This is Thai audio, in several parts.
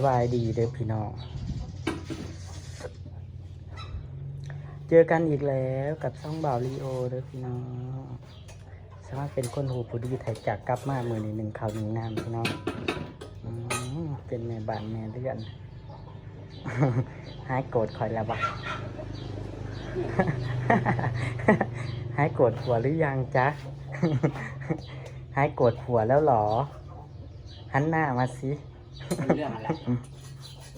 สบายดีเด้อพี่น้อง เจอกันอีกแล้วกับช่องบ่าวลีโอเด้อพี่น้องสามารถเป็นคนหูผู้ดีไทยจากกลับมามือนี้หนึ่งข่าวหนึ่งน้ำพี่น้องอเป็นแม่บ้านแม่เดือนหายโกรธคอยแล้วบะหายโกรธผัวหรือยังจ๊ะหายโกรธผัวแล้วหรอ หันหน้ามาสิ เรื่องอะไร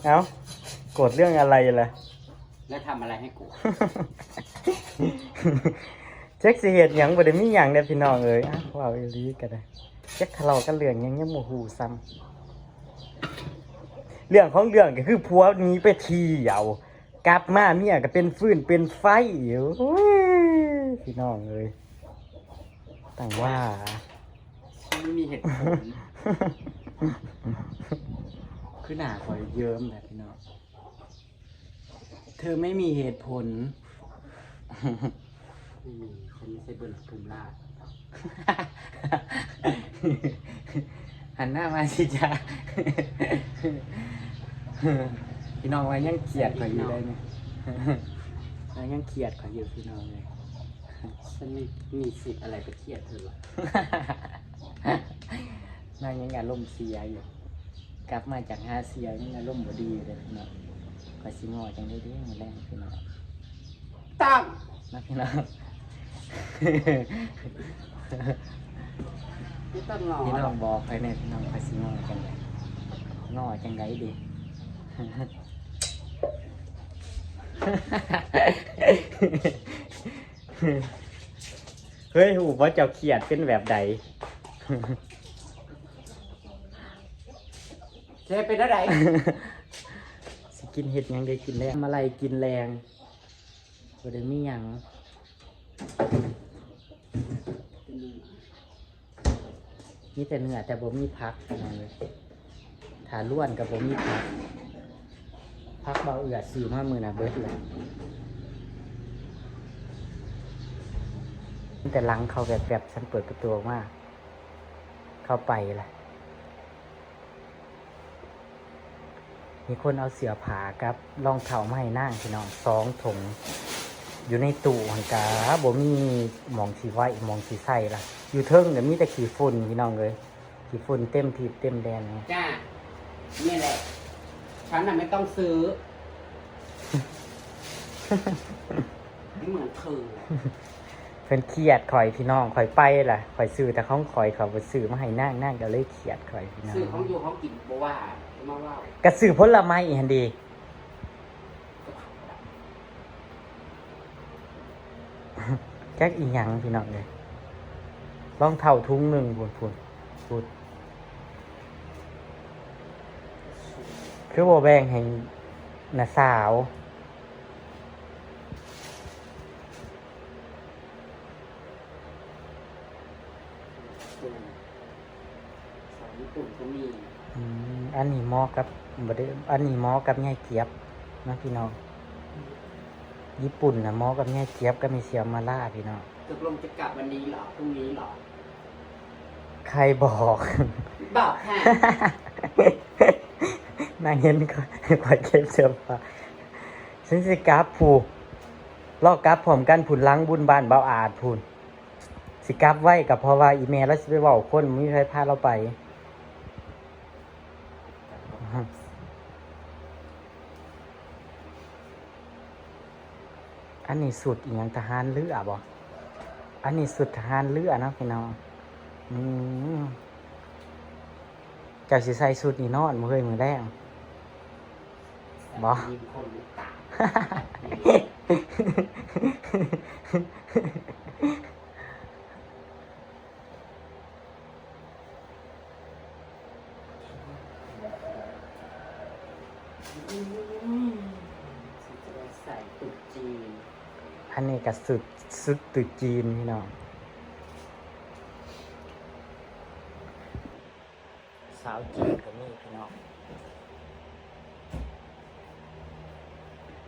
เอ้าโกรธเรื่องอะไรล่ะ แล้วทำอะไรให้กูเจ๊กสิเหตุหยังบ่ได้มีหยังเด้อพี่น้องเอ้ยอะว้าวอีหลีก็ได้เจ๊กทะเลาะกันเรื่องหยังยังบ่ฮู้ซ้ำเรื่องของเรื่องก็คือผัวหนีไปเที่ยวกลับมาเมียก็เป็นฟืนเป็นไฟอยู่โอ้ยพี่น้องเอ้ยต่างว่า ไม่มีเหตุผล คือหน้าคอยเยิ้มแบบพี่น้องเธอไม่มีเหตุผล ไม่มีฉันไม่ใช่เบิร์นภูมิลาภหันหน้ามาสิจ้าพี่น้องว่ายังเกลียดข่อยอยู่เลยเนี่ยว่ายังเกลียดข่อยอยู่พี่น้องเลยฉันไม่มีสิทธิ์อะไรไปเครียดเธอหรอก นางยังอารมณ์เสียอยู่ กลับมาจากหาเสียยังอารมณ์บ่ดีเลยพี่น้องข่อยสิงอจังได้เด้มาแรงพี่น้องตั้งนะพี่น้องไม่ต้องงอพี่หน้รอองกบอกไปเนี่ยพี่น้องข่อยสิงอจังไดงอจังไดดีเฮ้ยหูว่าเจ้าเขียดเป็นแบบใด เธอเป็นอะไรสิกินเห็ดหยังได้กินแรงมาไลกินแรงบ่ได้มีหยังมีแต่เนื้อแต่บ่มีพักเท่านั้นเลยถ้าล้วนกับบ่มีพักพักเบาเอือดซื้อมามือน่ะเบิดเลยแต่หลังเขาแบบแบบฉันเปิดประตูออกมาเข้าไปล่ะ มีคนเอาเสือผากับรองเท้ามาให้นั่งพี่น้องสองถุงอยู่ในตู้หันกาบ่มีหมองสีไว้หมองสีใส่ล่ะอยู่เทิงเดี๋ยวมีแต่ขี้ฝุ่นพี่น้องเลยขี้ฝุ่นเต็มทีบเต็มแดนเลยจ้านี่แหละฉันน่ะไม่ต้องซื้อ ไม่เหมือนเธอเพิ่นเครียดข่อยพี่น้องข่อยไปล่ะข่อยซื้อแต่ของข่อยเขาบ่ซื้อมาให้นั่งนั่งก็เลยเครียดข่อยพี่น้องซื้อของอยู่ของกินบ่ว่า มาว่ากระสือผลไม้อีหันดีแจ็คอีหยังพี่น้องเลยรองเท้าทุงหนึ่งพูนพูดพูนคือโบแบงแห่งนาสาว สาวญี่ปุ่นก็มี อืม อันนี้หมอกับบ่ได้อันนี้หมอกับแง่เกียบนะพี่น้อง ญี่ปุ่นนะหมอกับแง่เกียบก็มีเสียมาล่าพี่น้องตกลงจะกลับวันนี้เหรอพรุ่งนี้เหรอใครบอก บอกค่ะนางเห็นก็กว่าเก็บเสื้อผ้าฉันสิกราฟผูลอกกราฟพร้อมกันผุนล้างบุญบ้านเบาอาดพูนสิกราฟไว้กับเพราะว่าอีเมลแล้วสิไปเว้าคนมีใครพาเราไป อันนี้สุดอีหยังทหารเรือบ่อันนี้สุดทหารเรือนะพี่น้องอืมเจ้าสิใส่สุดนี่นอนมื้อเฮ้ยมื้อแรกบ่ มีคนลูกตา จะได้ ใส่ตุ๊กจีนอันนี้ก็สุดสุดตุจีนพี่น้องสาวจีนก็มีพี่น้อง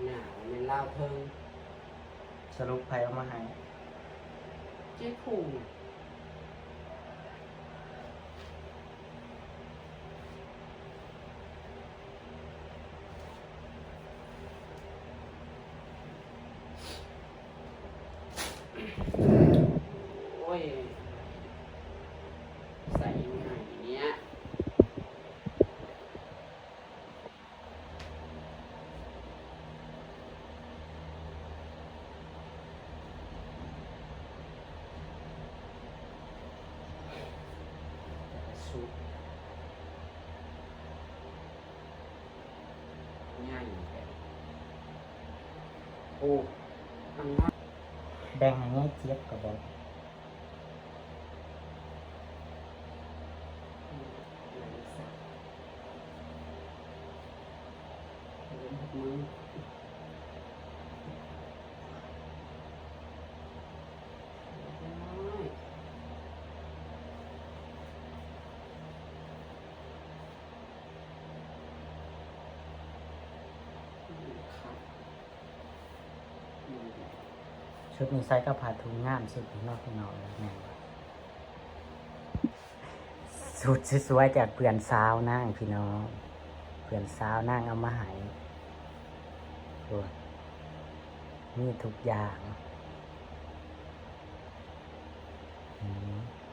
หนาวในเล่าวเพิ่งสรุปใครเอามาให้เจ๊คุง ชุดง่ายอยู่แค่โอ้อันนั้นแดงอย่างเงี้เจี๊ยบกับบอก มือครับ ชุดนี้ใส่ก็ผ่าทุงงามสุดที่นอกที่นอกเลยแม่นบ่สุดสวยจากเพื่อนสาวนั่งพี่น้องเพื่อนสาวนั่งเอามาให้โอ้ยมีทุกอย่าง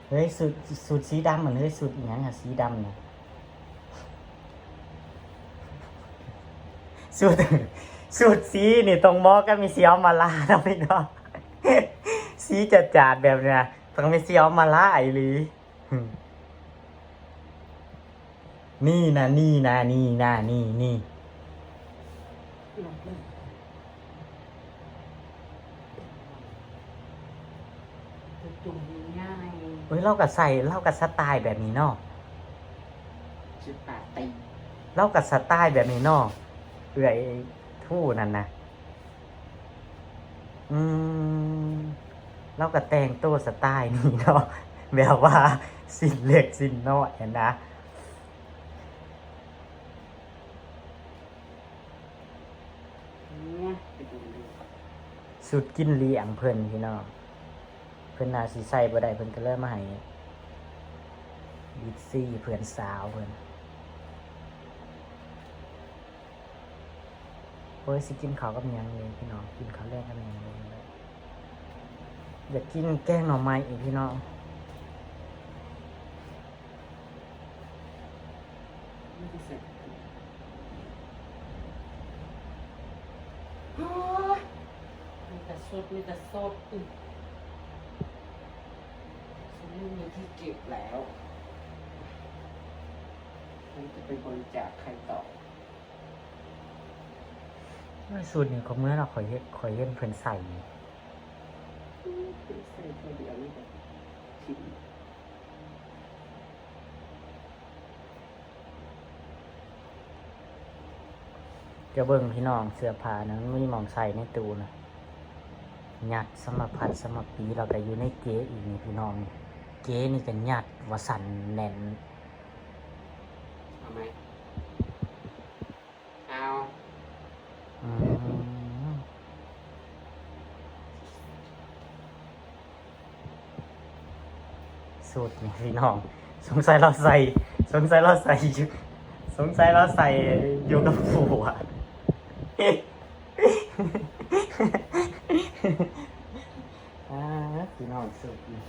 เฮ้ยสุดสุดสีดำเหมือนเฮ้ยสุดอย่างอะสีดำเนี่ยสุดสูตรสีนี่ตรงมอก็มีเสียวมาลานะพี่น้อง สีจัดจาดๆแบบเนี้ยต้องมีเสียวมาลาไอหลีอืมนี่นะนี่นะนี่นะนี่นี่จุ่มง่ายเฮ้ยเรากับใส่เล่ากับสไตล์แบบนี้เนาะชุดปาร์ตี้เล่ากับสไตล์แบบนี้เนาะเอื่อยทู่นั่นนะ อืมเล่ากับแต่งตัวสไตล์นี้เนาะแบบว่าสินเล็กสินน้อยนะสุดกินเลี้ยงเพิ่นพี่น้องเพิ่นนาสิใส่บ่ได้เพิ่นก็เลยมาให้บิดซี่เพื่อนสาวเพิ่น อ้ยสิกินข้าวกับหยังเลยพี่น้องกินข้าวแรกกับหยังเลยอยากกินแกงหน่อไม้อีกพี่น้องมีแต่สดมีแต่สดอืมฉันไม่มีที่เก็บแล้วฉันจะไปบริจาคใครต่อ ไม่สูตรนี่ก็เมื่อเราขอยเฮ็ดขอยเห็นเพิ่นใส่นี่ใส่ตัวเดียวนี่ก็ชิมจะเบิ่งพี่น้องเสื้อผ้านั้นมันมีมองใส่ในตู้นะหยัดสำหรับพัดสำหรัปีเราก็อยู่ในเก๊อีกนี่พี่น้อง เก๊นี่ก็หยัดวสันแน่นเอาไหมเอา สูตรนี่พี่น้อง สงสัยเราใส่ สงสัยเราใส่อยู่สงสัยเราใส่อยู่กับผัวอ่าพี่น้องสูตรนี่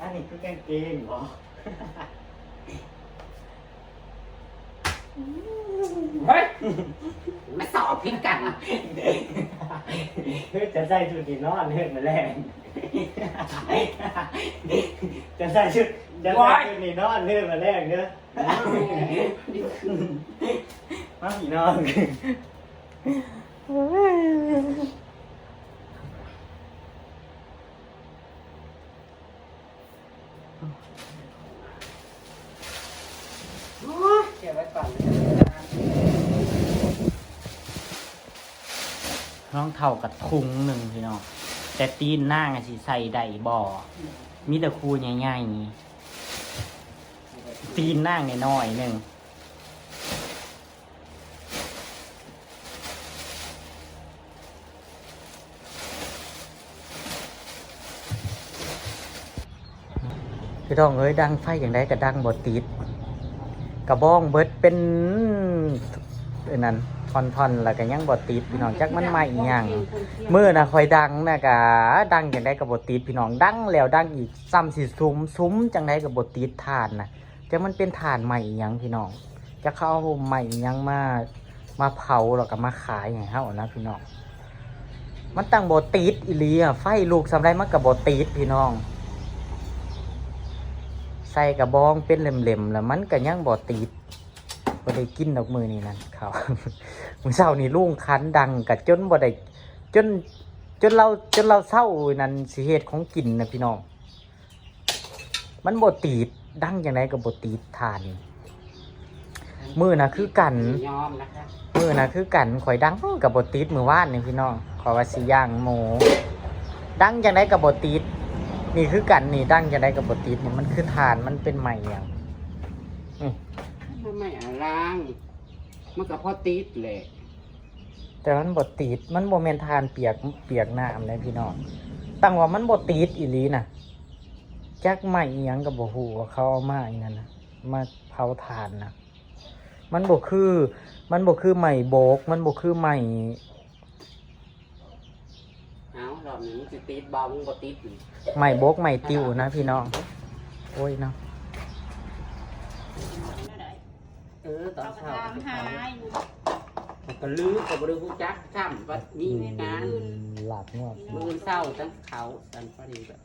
อันนี้คือกางเกงเหรอ เฮ้ยไม่สอบพิษกันเฮ้ยจะใส่ชุดที่นอนเฮ้ยมาแรงจะใส่ชุดจะใส่ชุดนี่นอนเฮ้ยมาแรงเด้อมาพี่น้องเก็บไว้ก่อน น้องเท่ากับทุงหนึ่งพี่น้องแต่ตีนหน้าไงสิใส่ได้บ่อมีแต่คูง่ายๆนี้ตีนหน้าน้อยๆหนึ่งพี่น้องเอ้ยดังไฟอย่างไรก็ดังบดติดกระบ้องเบิดเป็นนนั้น ท่อนๆแล้วก็ยังบดติดพี่น้องจักมันใหม่อหย่างมื่อนะคอยดังนะกะดังจังได้กับบติดพี่น้องดังแล้วดังอีกซ้ำสิซุ้มซุ้มจังได้กับบติดฐานนะจะมันเป็นฐานใหม่อีหยังพี่น้องจะเข้าใหม่อีหยังมามาเผาแล้วก็มาขายอย่างเฮานะพี่น้องมันตั้งบติดอีหลีอะไฟลูกสำไรมันกับบติดพี่น้องสส่กระบองเป็นเหล่มๆแล้วมันก็ยังบ่ติด บ่ได้กินดอกมือนี่นั่นเขามือเช้านี่ลุงคันดังกะจนบ่ได้จน จนเราจนเราเศร้านั่นสิเหตุของกินนะพี่น้อง มันบ่ติดดังจังไดก็บ่ติดทานมือนะคือกันมือนะคือกันข่อยดังกับบติดมือว่านนี่พี่น้องขอว่าสิย่างหมูดังจังไดกับบติดนี่คือกันนี่ดังจังไดกับบติดนี่มันคือฐานมันเป็นใหม่อย่าง ไม่อาร่าง มันก็พอติดแหละ แต่มันบติดมันโมเมนทานเปียกเปียกน้ำเลยพี่น้องตั้งว่ามันบติดอีหลีน่ะจักใหม่อีหยังกับบหูว่าเขาเอามาอีนั่นนะมาเผาถ่านนะมันบคือ มันบคือใหม่โบก มันบคือใหม่เอารอบนี้จะติดเบามึงบ่ติดอีกใหม่โบกใหม่ติวนะพี่น้องโอ้ยเนาะเอ อตอนเราก็เช้าตามหาอยู่มันก็ลืมกับบริหูจักซ้ำว่ามีในนั้นหลับงวดมือเศร้าตั้งเขาตันพอดีแบบ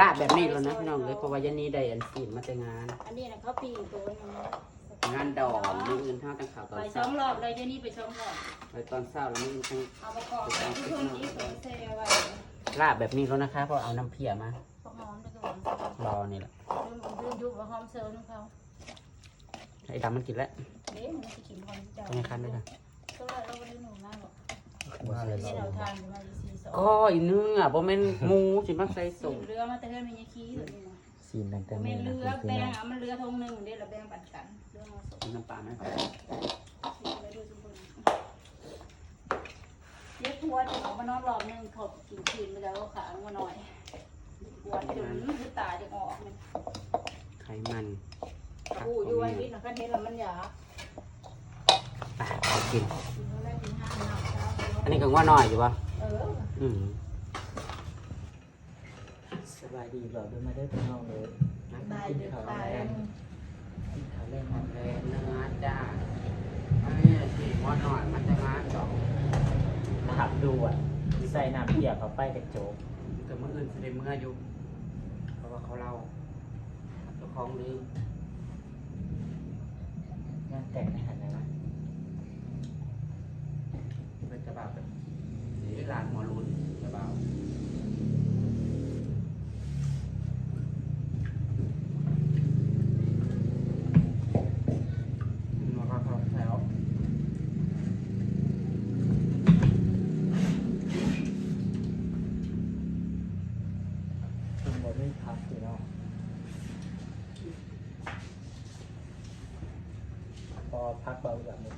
ลาดแบบนี้แล้วนะพี่น้องเลยเพราะว่ายันนี้ได้อันซีมาแต่งาน อันนี้นะเขาปีตัวนึงงานดอกมืออื่นท่าตั้งเขาตอนไปสเช้องรอบเลยยวนี้ไปสองรอบไปตอนเช้าแล้วมืออื่นตั้งเอามากรอกไว้ทุกคนอีกตัวเซไว้ลาดแบบนี้แล้วนะคะเพราะเอาน้ำเพียมาหอมด้วยกันรอนี่แหละยืนอยู่กับหอมเซลล์ของเขา ไอ้ดำมันกินแล้วเด้มันจะกินคนเจ้าเป็นไงคันด้วยค่ะตัวเราไม่ได้หนูมากหรอกว่าเลยที่เราเราทานอยู่มาสี่สองก็อีเนื้อบ่แม่นหมูสิมาใส่สูส่งเรือมาแต่เพื่อนมันยังขี้อยู่นี่นะซีนตั้งแต่ไม่นี้นะเรือพี่แบน้องงอะมันเรือทงหนึ่งเดี๋ยวเราแบ่งปันกันเรื่องมาส่งน้ำปลาไหมไปดูทุกคนเย็บหัวจะออกมานอนรอบนึงถบกินกินไปแล้วก็ขามาหน่อยปวดจนคือตาจะออกมันไขมัน ผักกูขอยู่องวันแม่วิทย์นะก็เห็นแล้วมันอยากไปเอากิน กินแล้วกินห้าหนักเช้าอันนี้ก็ว่าน้อยอยู่ปะเอออืมสบายดีบ่ด้วยมาได้พี่น้องเลยตายเดือดตายกินข้าวแรงหมดเลยเนื้อจ้าอันนี้สิว่าน้อยมันจะงานดอกหับดูอะใส่น้ำเปียกเข้าไปกระโจกแต่เมื่ออื่นสิได้เมื่ออยู่เพราะว่าเขาเล่าเจ้าของลืมงาน แต่งในหันนะนะเป็นจะแบบสีลานหมอรุนจะเบาอืมแล้วก็เขาแถว คุณบ่ได้พักพี่น้องพอพักเบาแบบนี้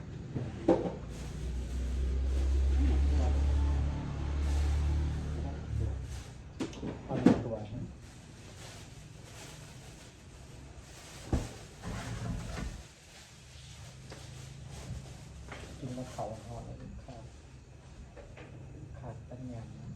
เอาหนึ่งตัวนะกินมะเขาห่อเลยข้าวขาดตั้งยางนะ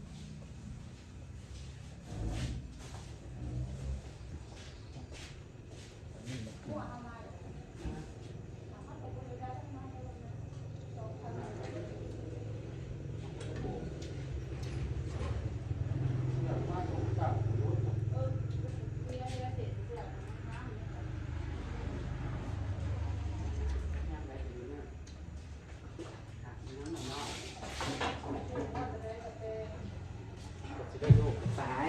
สาย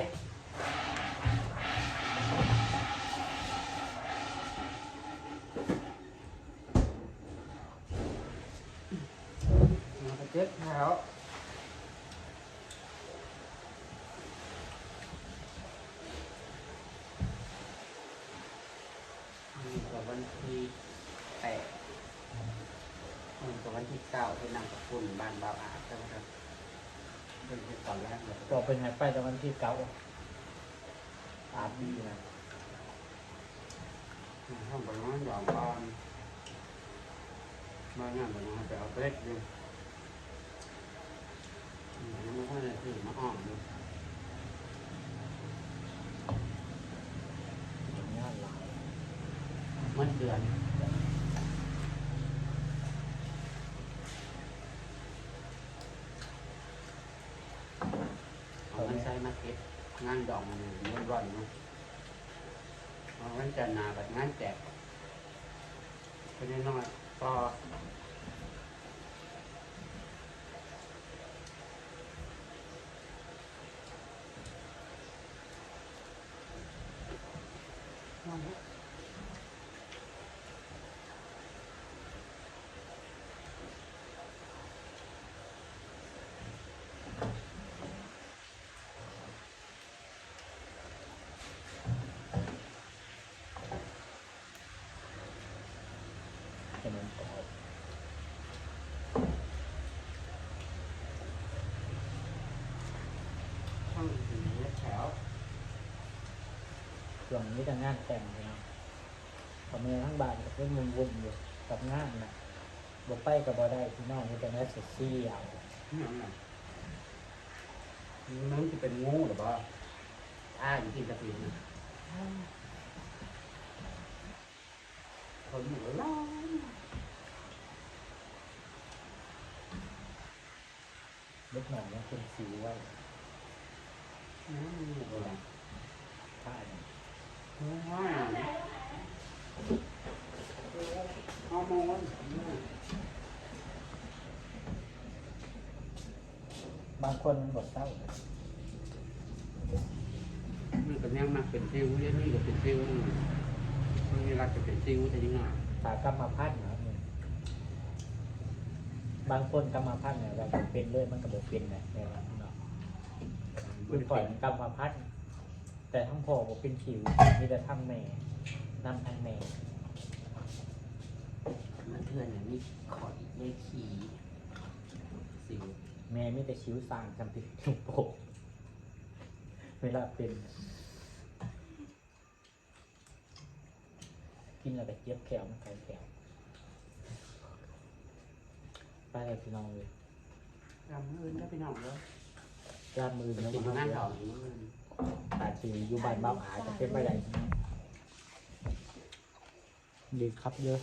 มาไปเจ็บแถวนี่ก็วันที่แปดนี่ก็วันที่เก้าที่นำกับคุณบ้านบาวอาใช่ไหมครับเป็นที่ตอนแรกเลยต่อเป็นไงไปแต่วันที่เก้าอาบดีนะห้องบริวารหยองก่อนมางานบริวารไปเอาเล็กดูอืมยังไม่ค่อยได้ถือมาอ้อมดูงานหลายมันเดือน เก็บงานดองมันมันร้อนเนาะเอาวันจันทร์นาแบบงานแจกไปน้อยๆก็ ขนมกรอบช่างสีแถวช่วงนี้จะงานแต่งพี่น้องทำงานทั้งบ้านก็เป็นมุมวุ่นอยู่กับงานนะบ่ไปกับบ่ได้พี่น้องมีแต่แม่เซ็กซี่เอานี่ไงมันจะเป็นงูหรือเปล่าอ้าอยู่ที่กระถิ่นนะคนอยู่แล้ว เล็กหน่อยยังเป็นสิวไว้อืมโบราณผ้าเนี่ยว้าวฮอร์โมนบางคนมันบดเศร้าเลยมันก็ยังมากเป็นซิวเยอะนี่ก็เป็นซิวมันมีรักจะเป็นซิวแต่ยังไงตากรรมพันธุ์นะครับนี่ บางคนกรรมพันธุ์เนี่ยเราเป็นเลยมันก็บอกเป็นนะแต่ว่าเนาะคือปล่อยมันกรรมพันธุ์แต่ทั้งพ่อบอกเป็นผิวมีแต่ทั้งแม่นำทั้งแม่มันเถื่อนอย่างนี้ขออีกเลขขี่ซิวแม่มีแต่คิ้วสร้างจำติดลูกโป่งเวลาเป็นกินแล้วก็เจ็บแขวมันไข่แขว ไปเลยพี่น้องเลยจำเงินได้ไปหน่อยแล้วกล้ามมือแล้วกินมันหน้าเดียเขาวอย่างนี้มันตาชีอยู่บ้านบ้าอาจะเป็นไปได้ดีครับเยอะ